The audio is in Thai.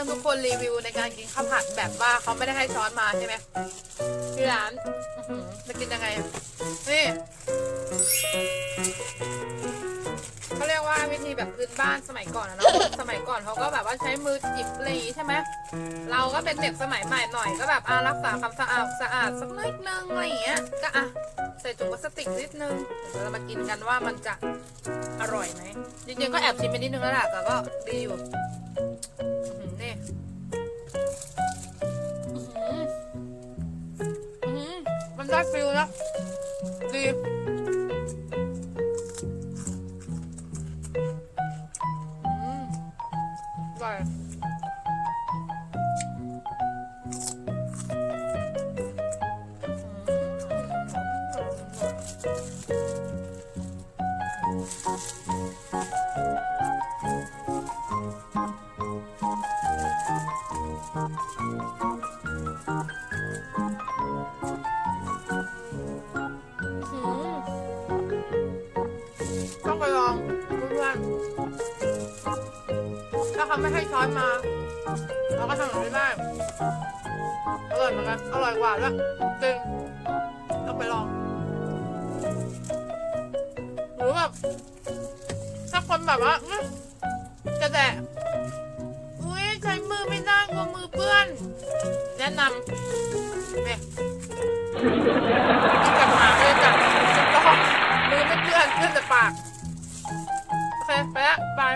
พื่อนๆทุกคนรีวิวในการกินข้าวผัดแบบว่าเขาไม่ได้ให้ช้อนมาใช่ไหมที่ร้านจะกินยังไงอะนี่เขาเรียกว่าวิธีแบบพื้นบ้านสมัยก่อนอะเนาะสมัยก่อนเขาก็แบบว่าใช้มือหยิบอะไรอย่างงี้ใช่ไหมเราก็เป็นเด็กสมัยใหม่หน่อยก็แบบอะรักษาความสะอาดสะอาดสักนิดนึงอะไรอย่างเงี้ยก็อะใส่ถุงพลาสติกนิดนึงเดี๋ยวเรามากินกันว่ามันจะอร่อยไหมจริงๆก็แอบชิมไปนิดนึงแล้วแหละแต่ก็ดีอยู่ มันได้ฟิลนะ ดีอืมอร่ เขาไม่ให้ช้อนมา เราก็ทำแบบนี้ได้ อร่อยเหมือนกัน อร่อยกว่าด้วยจริงต้องไปลอง หรือแบบถ้าคนแบบว่าจะแดะอุ้ยใช้มือไม่ได้กลัวมือเปื้อน แนะนำเนี่ยจับหางเลยจับจับต้องมือไม่เปื้อนเปื้อนแต่ปาก โอเค ไปละบาย